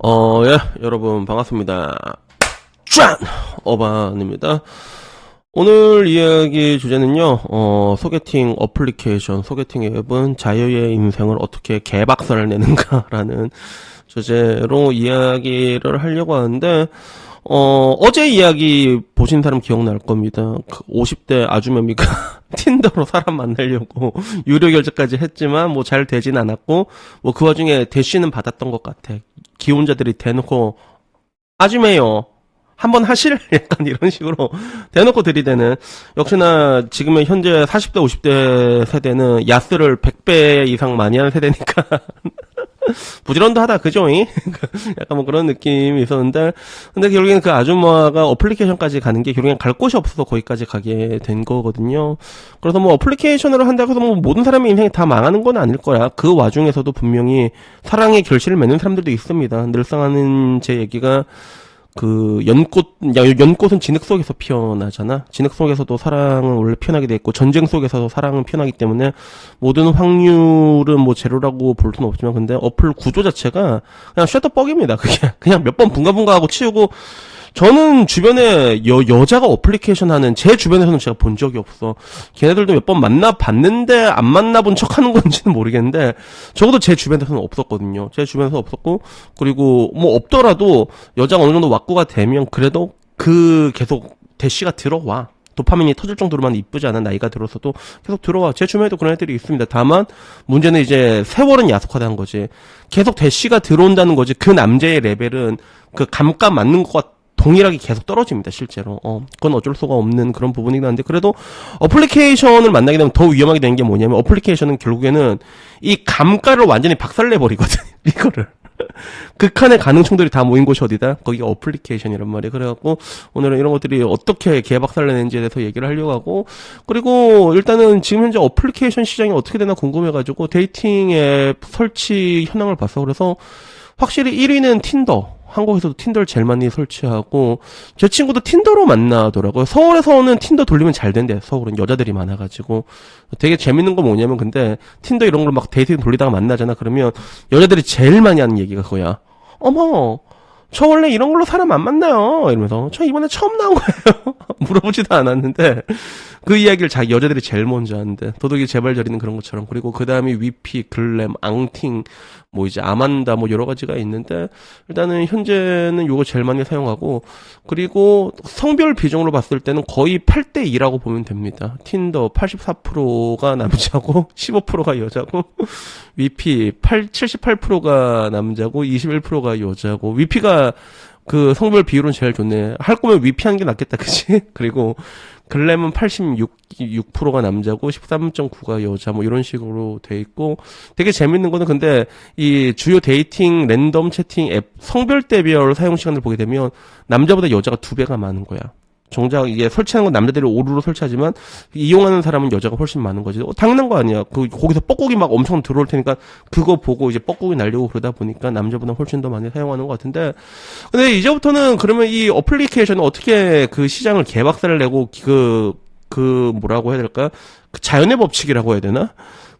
어, 예, 여러분 반갑습니다. 짠! 어반입니다. 오늘 이야기 주제는요, 어, 소개팅 어플리케이션, 소개팅 앱은 자유의 인생을 어떻게 개박살을 내는가라는 주제로 이야기를 하려고 하는데, 어, 어제 이야기 보신 사람 기억날 겁니다. 그 50대 아주머니가 틴더로 사람 만나려고 유료 결제까지 했지만 뭐 잘 되진 않았고, 뭐 그 와중에 대쉬는 받았던 것 같아. 기혼자들이 대놓고 아주매요. 한번 하실? 약간 이런 식으로 대놓고 들이대는 역시나 지금의 현재 40대 50대 세대는 야스를 100배 이상 많이 하는 세대니까 부지런도 하다 그죠? 이? 약간 뭐 그런 느낌이 있었는데 근데 결국엔 그 아줌마가 어플리케이션까지 가는 게 결국엔 갈 곳이 없어서 거기까지 가게 된 거거든요. 그래서 뭐 어플리케이션으로 한다고 해서 뭐 모든 사람의 인생이 다 망하는 건 아닐 거야. 그 와중에서도 분명히 사랑의 결실을 맺는 사람들도 있습니다. 늘상 하는 제 얘기가 그 연꽃 야, 연꽃은 진흙 속에서 피어나잖아. 진흙 속에서도 사랑은 원래 피어나게 돼 있고 전쟁 속에서도 사랑은 피어나기 때문에 모든 확률은 뭐 제로라고 볼 수는 없지만 근데 어플 구조 자체가 그냥 셔터 뻑입니다. 그게 그냥 몇 번 분가분가하고 치우고 저는 주변에 여, 여자가 어플리케이션 하는 제 주변에서는 제가 본 적이 없어. 걔네들도 몇 번 만나봤는데 안 만나본 척 하는 건지는 모르겠는데 적어도 제 주변에서는 없었거든요. 제 주변에서 없었고 그리고 뭐 없더라도 여자가 어느 정도 왁구가 되면 그래도 그 계속 대시가 들어와. 도파민이 터질 정도로만 이쁘지 않은 나이가 들어서도 계속 들어와. 제 주변에도 그런 애들이 있습니다. 다만 문제는 이제 세월은 야속하다는 거지. 계속 대시가 들어온다는 거지. 그 남자의 레벨은 그 감가 맞는 것과 동일하게 계속 떨어집니다, 실제로. 어, 그건 어쩔 수가 없는 그런 부분이긴 한데, 그래도 어플리케이션을 만나게 되면 더 위험하게 되는 게 뭐냐면, 어플리케이션은 결국에는 이 감가를 완전히 박살내 버리거든, 이거를. 극한의 가능성들이 다 모인 곳이 어디다? 거기가 어플리케이션이란 말이에요. 그래갖고 오늘은 이런 것들이 어떻게 개박살내는지에 대해서 얘기를 하려고 하고 그리고 일단은 지금 현재 어플리케이션 시장이 어떻게 되나 궁금해가지고 데이팅 앱 설치 현황을 봤어. 그래서 확실히 1위는 틴더. 한국에서도 틴더를 제일 많이 설치하고 제 친구도 틴더로 만나더라고요. 서울에서는 틴더 돌리면 잘 된대. 서울은 여자들이 많아가지고 되게 재밌는 거 뭐냐면 근데 틴더 이런 걸 막 데이팅 돌리다가 만나잖아. 그러면 여자들이 제일 많이 하는 얘기가 그거야. 어머, 저 원래 이런 걸로 사람 안 만나요. 이러면서 저 이번에 처음 나온 거예요. 물어보지도 않았는데 그 이야기를 자기 여자들이 제일 먼저 하는데 도둑이 제발 저리는 그런 것처럼 그리고 그 다음에 위피, 글램, 앙팅, 뭐 이제 아만다 뭐 여러 가지가 있는데 일단은 현재는 요거 제일 많이 사용하고 그리고 성별 비중으로 봤을 때는 거의 8대 2라고 보면 됩니다. 틴더 84%가 남자고 15%가 여자고 위피 8 78%가 남자고 21%가 여자고 위피가 그 성별 비율은 제일 좋네. 할 거면 위피 하는 게 낫겠다, 그치? 그리고 글램은 86, 6%가 남자고 13.9가 여자 뭐 이런 식으로 돼 있고 되게 재밌는 거는 근데 이 주요 데이팅 랜덤 채팅 앱 성별 대별 사용 시간을 보게 되면 남자보다 여자가 두 배가 많은 거야. 정작 이게 설치하는 건 남자들이 오류로 설치하지만 이용하는 사람은 여자가 훨씬 많은 거지. 어, 당연한 거 아니야. 그 거기서 뻐꾸기 막 엄청 들어올 테니까 그거 보고 이제 뻐꾸기 날리고 그러다 보니까 남자보다 훨씬 더 많이 사용하는 것 같은데. 근데 이제부터는 그러면 이 어플리케이션은 어떻게 그 시장을 개박살을 내고 그, 그 뭐라고 해야 될까? 그 자연의 법칙이라고 해야 되나?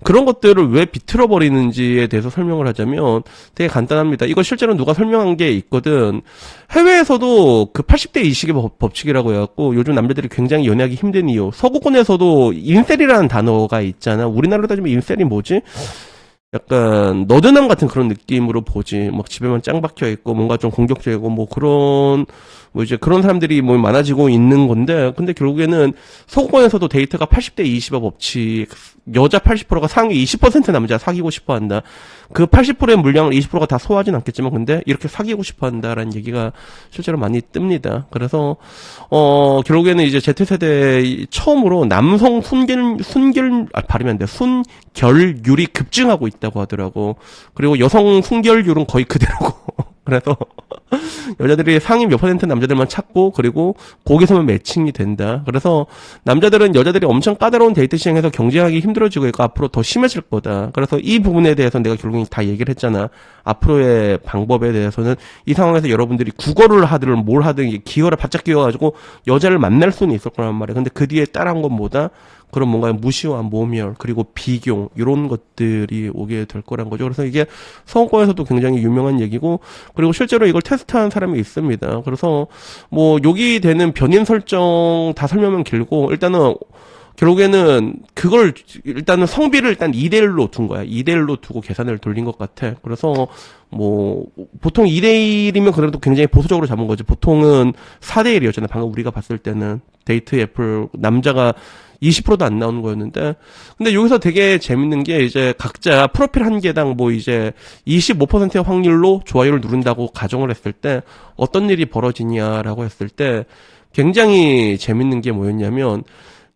그런 것들을 왜 비틀어 버리는지에 대해서 설명을 하자면 되게 간단합니다. 이거 실제로 누가 설명한 게 있거든. 해외에서도 그 80대 이식의 법, 법칙이라고 해갖고 요즘 남자들이 굉장히 연애하기 힘든 이유. 서구권에서도 인셀이라는 단어가 있잖아. 우리나라로 따지면 인셀이 뭐지? 약간 너드남 같은 그런 느낌으로 보지. 막 집에만 짱 박혀 있고 뭔가 좀 공격적이고 뭐 그런 뭐 이제 그런 사람들이 뭐 많아지고 있는 건데 근데 결국에는 서구권에서도 데이터가 80대 20의 법칙 여자 80%가 상위 20% 남자 사귀고 싶어 한다. 그 80%의 물량을 20%가 다 소화하진 않겠지만 근데 이렇게 사귀고 싶어 한다라는 얘기가 실제로 많이 뜹니다. 그래서 어 결국에는 이제 Z세대 처음으로 남성 순결 순결 아 발음이 안 돼. 순결율이 급증하고 있다 고 하더라고. 그리고 여성 순결율은 거의 그대로고. 그래서 여자들이 상위 몇 퍼센트 남자들만 찾고 그리고 거기서만 매칭이 된다. 그래서 남자들은 여자들이 엄청 까다로운 데이트 시장에서 경쟁하기 힘들어지고 있고 앞으로 더 심해질 거다. 그래서 이 부분에 대해서 내가 결국엔 다 얘기를 했잖아. 앞으로의 방법에 대해서는 이 상황에서 여러분들이 국어를 하든 뭘 하든 기어를 바짝 끼워가지고 여자를 만날 수는 있을 거란 말이야. 근데 그 뒤에 따라한 건 뭐다? 그런 뭔가 무시와 모멸 그리고 비교 이런 것들이 오게 될 거란 거죠. 그래서 이게 성과에서도 굉장히 유명한 얘기고 그리고 실제로 이걸 테스트한 사람이 있습니다. 그래서 뭐 여기 되는 변인 설정 다 설명은 길고 일단은 결국에는 그걸 일단은 성비를 일단 2대1로 둔 거야. 2대1로 두고 계산을 돌린 것 같아. 그래서 뭐 보통 2대1이면 그래도 굉장히 보수적으로 잡은 거지. 보통은 4대1이었잖아. 방금 우리가 봤을 때는 데이트 애플 남자가 20%도 안 나오는 거였는데 근데 여기서 되게 재밌는 게 이제 각자 프로필 한 개당 뭐 이제 25%의 확률로 좋아요를 누른다고 가정을 했을 때 어떤 일이 벌어지냐라고 했을 때 굉장히 재밌는 게 뭐였냐면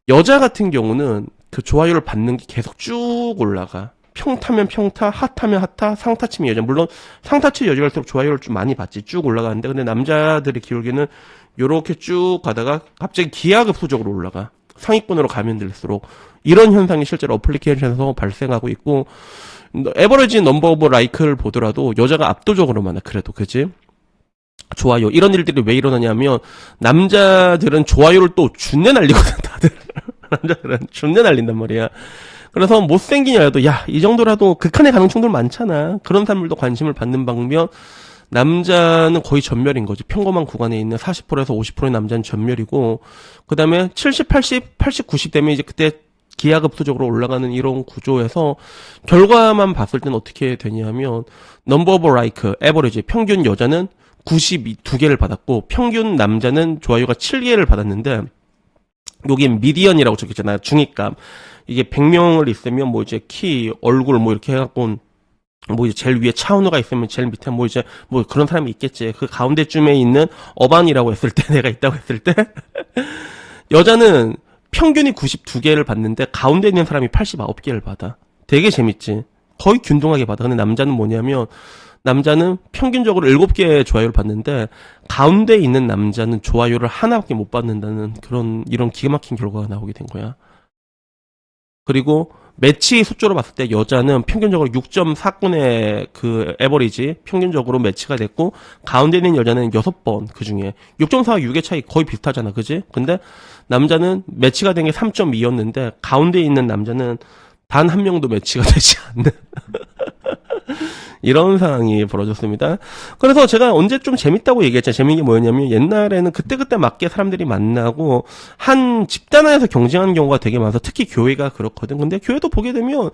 여자 같은 경우는 그 좋아요를 받는 게 계속 쭉 올라가. 평타면 평타, 핫하면 핫하, 상타 치면 여자. 물론 상타 치 여자일수록 좋아요를 좀 많이 받지. 쭉 올라가는데 근데 남자들의 기울기는 요렇게 쭉 가다가 갑자기 기하급수적으로 올라가. 상위권으로 가면 될수록 이런 현상이 실제로 어플리케이션에서 발생하고 있고 에버리지 넘버 오브 라이크를 보더라도 여자가 압도적으로 많아. 그래도 그지? 좋아요. 이런 일들이 왜 일어나냐면 남자들은 좋아요를 또 준내 날리거든 다들. 남자들은 준내 날린단 말이야. 그래서 못생기냐도 야 이 정도라도 극한의 가능성들 많잖아. 그런 사람들도 관심을 받는 방면 남자는 거의 전멸인 거지. 평범한 구간에 있는 40%에서 50%의 남자는 전멸이고 그 다음에 70, 80, 80, 90 되면 이제 그때 기하급수적으로 올라가는 이런 구조에서 결과만 봤을 땐 어떻게 되냐면 넘버 오브 라이크 에버리지 평균 여자는 92개를 받았고 평균 남자는 좋아요가 7개를 받았는데 여기 미디언이라고 적혀있잖아요. 중위값. 이게 100명을 있으면 뭐 이제 키, 얼굴 뭐 이렇게 해갖고 뭐 이제 제일 위에 차은우가 있으면 제일 밑에 뭐 이제 뭐 그런 사람이 있겠지. 그 가운데쯤에 있는 어반이라고 했을 때 내가 있다고 했을 때 여자는 평균이 92개를 받는데 가운데 있는 사람이 89개를 받아. 되게 재밌지. 거의 균등하게 받아. 근데 남자는 뭐냐면 남자는 평균적으로 7개의 좋아요를 받는데 가운데 있는 남자는 좋아요를 하나밖에 못 받는다는 그런 이런 기가 막힌 결과가 나오게 된 거야. 그리고 매치 수조로 봤을 때 여자는 평균적으로 6.4건의 그 에버리지 평균적으로 매치가 됐고 가운데 있는 여자는 6번 그 중에 6.4와 6의 차이 거의 비슷하잖아. 그지? 근데 남자는 매치가 된 게 3.2였는데 가운데 있는 남자는 단 한 명도 매치가 되지 않는 이런 상황이 벌어졌습니다. 그래서 제가 언제 좀 재밌다고 얘기했죠. 재밌는 게 뭐였냐면 옛날에는 그때그때 맞게 사람들이 만나고 한 집단 안에서 경쟁하는 경우가 되게 많아서 특히 교회가 그렇거든. 근데 교회도 보게 되면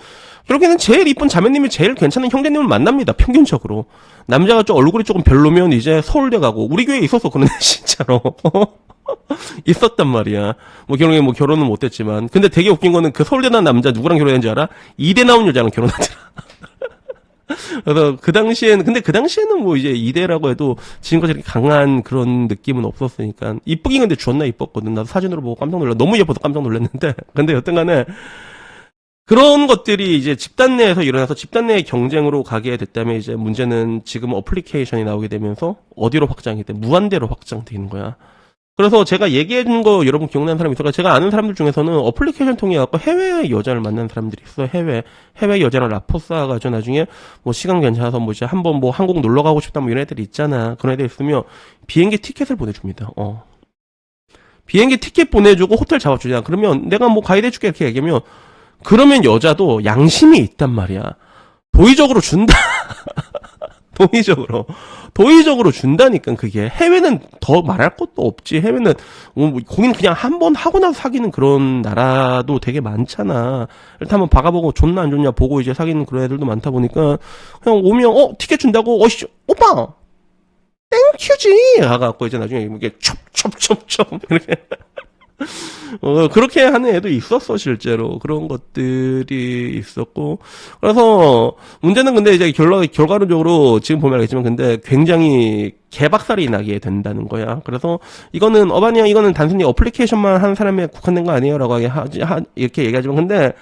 결국에는 제일 이쁜 자매님이 제일 괜찮은 형제님을 만납니다. 평균적으로. 남자가 좀 얼굴이 조금 별로면 이제 서울대 가고 우리 교회에 있었어. 그런데 진짜로. 있었단 말이야. 뭐 결국에 뭐 결혼은 못했지만. 근데 되게 웃긴 거는 그 서울대 나온 남자 누구랑 결혼했는지 알아? 이대 나온 여자랑 결혼하더라. 그래서 그 당시에는 근데 그 당시에는 뭐 이제 이대라고 해도 지금까지 강한 그런 느낌은 없었으니까 이쁘긴 근데 존나 이뻤거든. 나도 사진으로 보고 깜짝 놀라. 너무 예뻐서 깜짝 놀랐는데 근데 여튼간에 그런 것들이 이제 집단 내에서 일어나서 집단 내의 경쟁으로 가게 됐다면 이제 문제는 지금 어플리케이션이 나오게 되면서 어디로 확장이 돼? 무한대로 확장되는 거야. 그래서 제가 얘기해 준 거 여러분 기억나는 사람 있을까? 제가 아는 사람들 중에서는 어플리케이션 통해 갖고 해외 여자를 만난 사람들이 있어. 해외 해외 여자랑 라포 쌓아가지고 나중에 뭐 시간 괜찮아서 뭐 이제 한번 뭐 한국 놀러 가고 싶다 뭐 이런 애들 있잖아. 그런 애들 있으면 비행기 티켓을 보내줍니다. 어. 비행기 티켓 보내주고 호텔 잡아주냐. 그러면 내가 뭐 가이드 해줄게 이렇게 얘기하면 그러면 여자도 양심이 있단 말이야. 도의적으로 준다. 도의적으로. 도의적으로 준다니까, 그게. 해외는 더 말할 것도 없지. 해외는, 어, 거기는 그냥 한 번 하고 나서 사귀는 그런 나라도 되게 많잖아. 일단 한번 박아보고 좋나 안 좋냐 보고 이제 사귀는 그런 애들도 많다 보니까, 그냥 오면, 어, 티켓 준다고? 어씨, 오빠! 땡큐지! 가갖고 이제 나중에 이렇게 첩첩첩첩 이렇게. 어, 그렇게 하는 애도 있었어, 실제로. 그런 것들이 있었고. 그래서, 문제는 근데 이제 결과, 결과론적으로 지금 보면 알겠지만, 근데 굉장히 개박살이 나게 된다는 거야. 그래서, 이거는, 어바니아, 이거는 단순히 어플리케이션만 하는 사람에 국한된 거 아니에요? 라고 하지, 하, 이렇게 얘기하지만, 근데,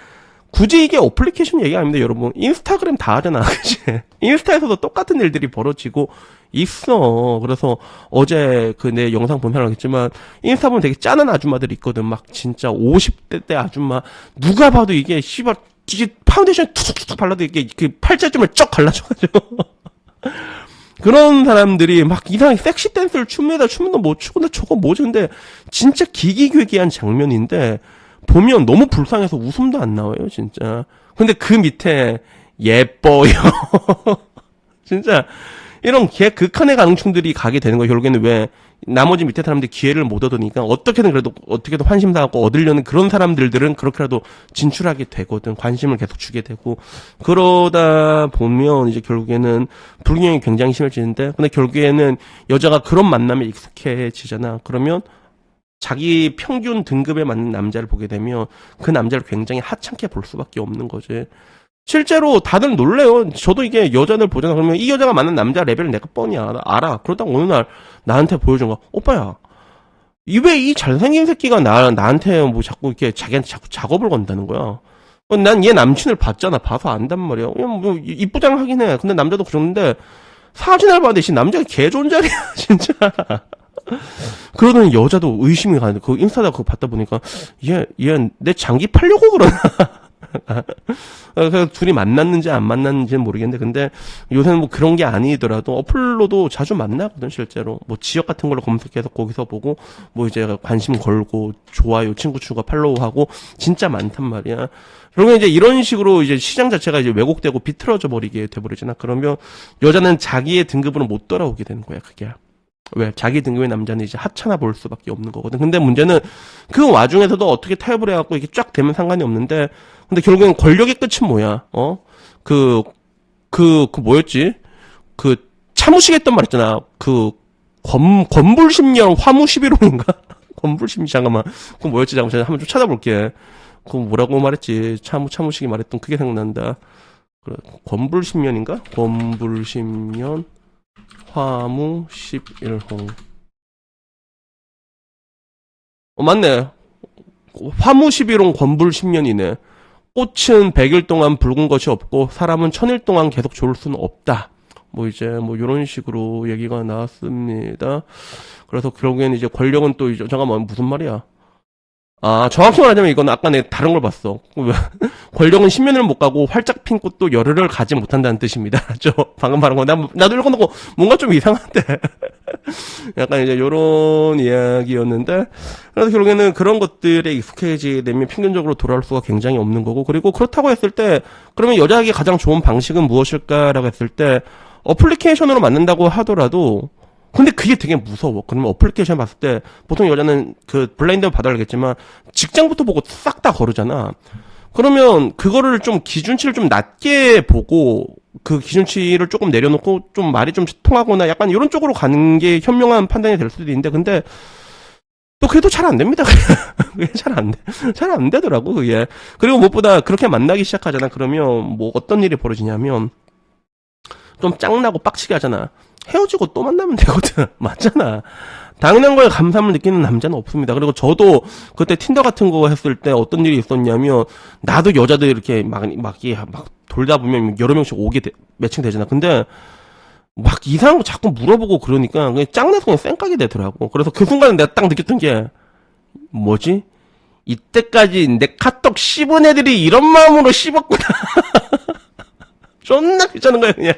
굳이 이게 어플리케이션 얘기 아닙니다, 여러분. 인스타그램 다 하잖아, 그치? 인스타에서도 똑같은 일들이 벌어지고 있어. 그래서 어제 그 내 영상 보면 알겠지만, 인스타 보면 되게 짠한 아줌마들이 있거든. 막 진짜 50대 때 아줌마. 누가 봐도 이게, 씨발, 이게 파운데이션 툭툭툭 발라도 이게 그 팔자점을 쩍 갈라져가지고. 그런 사람들이 막 이상하게 섹시 댄스를 춥니다. 추면도 못 추고, 근데 저거 뭐지? 근데 진짜 기기괴기한 장면인데, 보면 너무 불쌍해서 웃음도 안 나와요, 진짜. 근데 그 밑에 예뻐요. 진짜 이런 개 극한의 가능충들이 가게 되는 거예요. 결국에는 왜 나머지 밑에 사람들이 기회를 못 얻으니까 어떻게든 그래도 어떻게든 환심사하고 얻으려는 그런 사람들들은 그렇게라도 진출하게 되거든. 관심을 계속 주게 되고 그러다 보면 이제 결국에는 불균형이 굉장히 심해지는데 근데 결국에는 여자가 그런 만남에 익숙해지잖아. 그러면 자기 평균 등급에 맞는 남자를 보게 되면 그 남자를 굉장히 하찮게 볼 수밖에 없는 거지. 실제로 다들 놀래요. 저도 이게 여자들 보잖아. 그러면 이 여자가 맞는 남자 레벨을 내가 뻔히 알아. 그러다가 어느 날 나한테 보여준 거. 오빠야. 이왜이 잘생긴 새끼가 나, 나한테 뭐 자꾸 이렇게 자기한테 자꾸 작업을 건다는 거야. 난 얘 남친을 봤잖아. 봐서 안단 말이야. 그냥 뭐 이- 이쁘장 하긴 해. 근데 남자도 그러는데 사진을 봤는데 씨 남자가 개 좋은 자리야. 진짜. 그러더니 여자도 의심이 가는데 그 인스타다 그거 봤다 보니까 얘얘 내 장기 팔려고 그러나? 어, 그래서 둘이 만났는지 안 만났는지는 모르겠는데 근데 요새는 뭐 그런 게 아니더라도 어플로도 자주 만나거든 실제로. 뭐 지역 같은 걸로 검색해서 거기서 보고 뭐 이제 관심 걸고 좋아요 친구 추가 팔로우하고 진짜 많단 말이야. 그러면 이제 이런 식으로 이제 시장 자체가 이제 왜곡되고 비틀어져 버리게 돼버리잖아? 그러면 여자는 자기의 등급으로 못 돌아오게 되는 거야 그게 왜 자기 등급의 남자는 이제 하찮아 볼 수밖에 없는 거거든. 근데 문제는 그 와중에서도 어떻게 타협을 해갖고 이게 쫙 되면 상관이 없는데, 근데 결국엔 권력의 끝은 뭐야? 어? 그, 그, 그 뭐였지? 그 참으시겠단 말 있잖아. 그 권, 권불심령 화무시비론인가? 권불심 잠깐만. 그 뭐였지? 잠깐만 한번 좀 찾아볼게. 그 뭐라고 말했지? 참우 참으시기 말했던 그게 생각난다. 그래, 권불심년인가? 권불심년 화무 11홍. 어, 맞네. 화무 11홍 권불 10년이네. 꽃은 100일 동안 붉은 것이 없고 사람은 1000일 동안 계속 좋을 수는 없다. 뭐 이제 뭐 이런 식으로 얘기가 나왔습니다. 그래서 결국엔 이제 권력은 또 이제 잠깐만 무슨 말이야? 아 정확히 말하자면 이건 아까 내 다른 걸 봤어. 권력은 십년을 못 가고 활짝 핀 꽃도 열흘을 가지 못한다는 뜻입니다. 저 방금 말한 거. 나, 나도 읽어놓고 뭔가 좀 이상한데. 약간 이제 요런 이야기였는데. 그래서 결국에는 그런 것들에 익숙해지게 되면 평균적으로 돌아올 수가 굉장히 없는 거고. 그리고 그렇다고 했을 때 그러면 여자에게 가장 좋은 방식은 무엇일까라고 했을 때 어플리케이션으로 만난다고 하더라도 근데 그게 되게 무서워. 그러면 어플리케이션 봤을 때 보통 여자는 그 블라인드 받아 알겠지만 직장부터 보고 싹 다 거르잖아. 그러면 그거를 좀 기준치를 좀 낮게 보고 그 기준치를 조금 내려놓고 좀 말이 좀 통하거나 약간 이런 쪽으로 가는 게 현명한 판단이 될 수도 있는데 근데 또 그래도 잘 안 됩니다. 그게 잘 안 돼. 잘 안 되더라고, 그게. 그리고 무엇보다 그렇게 만나기 시작하잖아. 그러면 뭐 어떤 일이 벌어지냐면 좀 짱나고 빡치게 하잖아. 헤어지고 또 만나면 되거든. 맞잖아. 당연한 거에 감사함을 느끼는 남자는 없습니다. 그리고 저도 그때 틴더 같은 거 했을 때 어떤 일이 있었냐면 나도 여자들 이렇게 막, 막, 막 돌다 보면 여러 명씩 오게 돼- 매칭 되잖아. 근데 막 이상한 거 자꾸 물어보고 그러니까 그냥 짱나서 그냥 쌩까게 되더라고. 그래서 그 순간에 내가 딱 느꼈던 게 뭐지? 이때까지 내 카톡 씹은 애들이 이런 마음으로 씹었구나. 존나 귀찮은 거야, 그냥.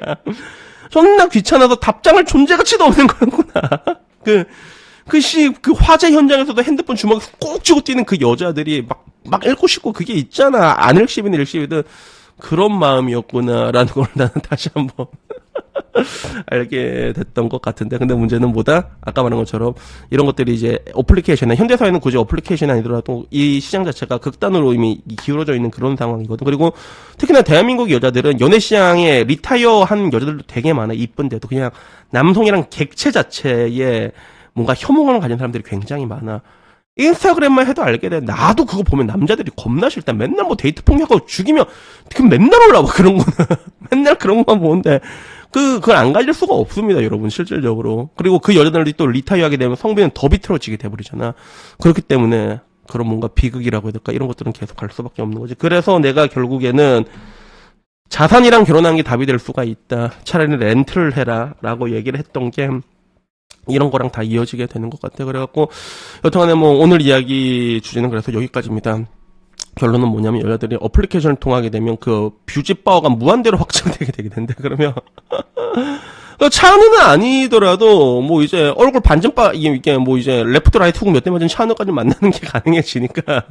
존나 귀찮아서 답장할 존재가 치도 없는 거였구나. 그, 그 씨, 그 화재 현장에서도 핸드폰 주먹에 꼭 쥐고 뛰는 그 여자들이 막, 막 읽고 싶고 그게 있잖아. 안 읽씹이든 읽씹이든 그런 마음이었구나라는 걸 나는 다시 한번 알게 됐던 것 같은데. 근데 문제는 뭐다? 아까 말한 것처럼 이런 것들이 이제 어플리케이션에, 현대사회는 굳이 어플리케이션이 아니더라도 이 시장 자체가 극단으로 이미 기울어져 있는 그런 상황이거든. 그리고 특히나 대한민국 여자들은 연애 시장에 리타이어 한 여자들도 되게 많아. 이쁜데도 그냥 남성이랑 객체 자체에 뭔가 혐오감을 가진 사람들이 굉장히 많아. 인스타그램만 해도 알게 돼. 나도 그거 보면 남자들이 겁나 싫다. 맨날 뭐 데이트 폭력하고 죽이면, 그 맨날 올라와, 그런 거는. 맨날 그런 것만 보는데. 그, 그걸 안 가질 수가 없습니다, 여러분, 실질적으로. 그리고 그 여자들이 또 리타이어 하게 되면 성비는 더 비틀어지게 돼버리잖아. 그렇기 때문에, 그런 뭔가 비극이라고 해야 될까? 이런 것들은 계속 갈 수밖에 없는 거지. 그래서 내가 결국에는, 자산이랑 결혼하는 게 답이 될 수가 있다. 차라리 렌트를 해라. 라고 얘기를 했던 게, 이런 거랑 다 이어지게 되는 것 같아. 그래갖고, 여튼간에 뭐, 오늘 이야기 주제는 그래서 여기까지입니다. 결론은 뭐냐면 여자들이 어플리케이션을 통하게 되면 그 뷰지 파워가 무한대로 확장되게 되게 된대. 그러면 차은우는 아니더라도 뭐 이제 얼굴 반전 바 이게 이게 뭐 이제 레프트 라이트 훅 몇 대 맞은 차은우까지 만나는 게 가능해지니까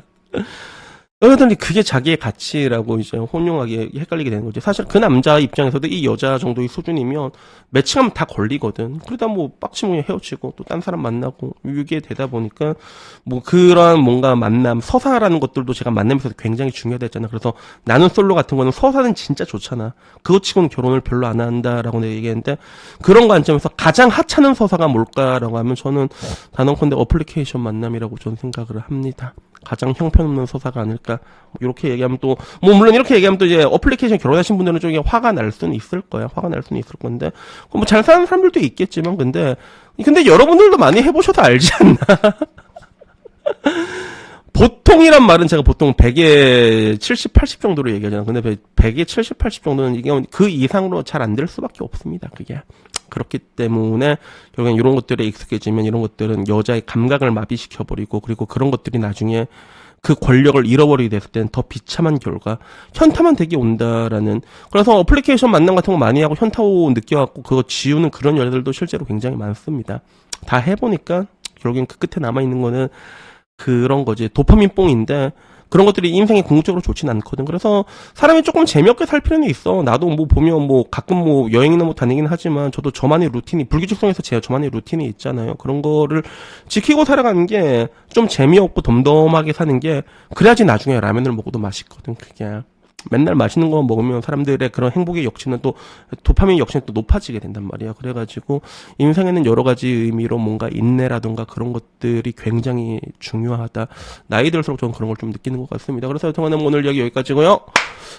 여자들이 그게 자기의 가치라고 이제 혼용하게 헷갈리게 되는 거지. 사실 그 남자 입장에서도 이 여자 정도의 수준이면 매칭하면 다 걸리거든. 그러다 뭐 빡치면 헤어지고 또 딴 사람 만나고 이게 되다 보니까 뭐 그런 뭔가 만남, 서사라는 것들도 제가 만나면서 굉장히 중요하다 했잖아. 그래서 나는 솔로 같은 거는 서사는 진짜 좋잖아. 그것 치고는 결혼을 별로 안 한다라고 내가 얘기했는데 그런 관점에서 가장 하찮은 서사가 뭘까라고 하면 저는 단언컨대 어플리케이션 만남이라고 저는 생각을 합니다. 가장 형편없는 서사가 아닐까. 이렇게 얘기하면 또, 뭐, 물론 이렇게 얘기하면 또 이제 어플리케이션 결혼하신 분들은 좀 화가 날 수는 있을 거야. 화가 날 수는 있을 건데. 뭐 잘 사는 사람들도 있겠지만, 근데, 근데 여러분들도 많이 해보셔서 알지 않나. 보통이란 말은 제가 보통 100에 70, 80 정도로 얘기하잖아요. 근데 100에 70, 80 정도는 이게 그 이상으로 잘 안 될 수밖에 없습니다. 그게. 그렇기 때문에 결국엔 이런 것들에 익숙해지면 이런 것들은 여자의 감각을 마비시켜 버리고 그리고 그런 것들이 나중에 그 권력을 잃어버리게 됐을 때는 더 비참한 결과 현타만 되게 온다라는 그래서 어플리케이션 만남 같은 거 많이 하고 현타 오 느껴갖고 그거 지우는 그런 여자들도 실제로 굉장히 많습니다. 다 해보니까 결국엔 그 끝에 남아있는 거는 그런 거지 도파민 뽕인데 그런 것들이 인생에 궁극적으로 좋진 않거든. 그래서 사람이 조금 재미없게 살 필요는 있어. 나도 뭐 보면 뭐 가끔 뭐 여행이나 뭐 다니긴 하지만 저도 저만의 루틴이 불규칙성에서 제 저만의 루틴이 있잖아요. 그런 거를 지키고 살아가는 게 좀 재미없고 덤덤하게 사는 게 그래야지 나중에 라면을 먹어도 맛있거든. 그게. 맨날 맛있는 거 먹으면 사람들의 그런 행복의 역치는 또 도파민 역치는 또 높아지게 된단 말이야. 그래가지고 인생에는 여러 가지 의미로 뭔가 인내라든가 그런 것들이 굉장히 중요하다. 나이 들수록 저는 그런 걸 좀 느끼는 것 같습니다. 그래서 여튼간에 오늘 이야기 여기까지고요.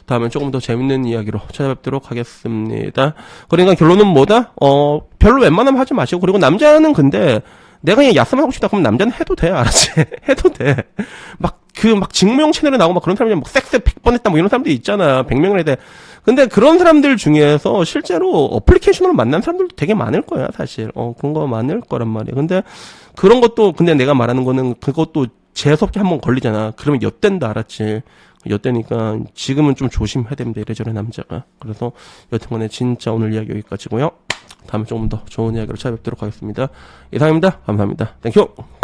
다음엔 조금 더 재밌는 이야기로 찾아뵙도록 하겠습니다. 그러니까 결론은 뭐다? 어 별로 웬만하면 하지 마시고 그리고 남자는 근데 내가 그냥 야스만 하고 싶다 그러면 남자는 해도 돼 알았지? 해도 돼 막 그 막 직무용 채널에 나오고 막 그런 사람이 막 섹스 100번 했다 뭐 이런 사람들 있잖아. 100명을 해대 근데 그런 사람들 중에서 실제로 어플리케이션으로 만난 사람들도 되게 많을 거야 사실. 어 그런 거 많을 거란 말이야 근데 그런 것도 근데 내가 말하는 거는 그것도 재수없게 한번 걸리잖아. 그러면 엿된다 알았지? 엿대니까 지금은 좀 조심해야 됩니다 이래저래 남자가. 그래서 여튼간에 진짜 오늘 이야기 여기까지고요. 다음에 조금 더 좋은 이야기로 찾아뵙도록 하겠습니다. 이상입니다. 감사합니다. 땡큐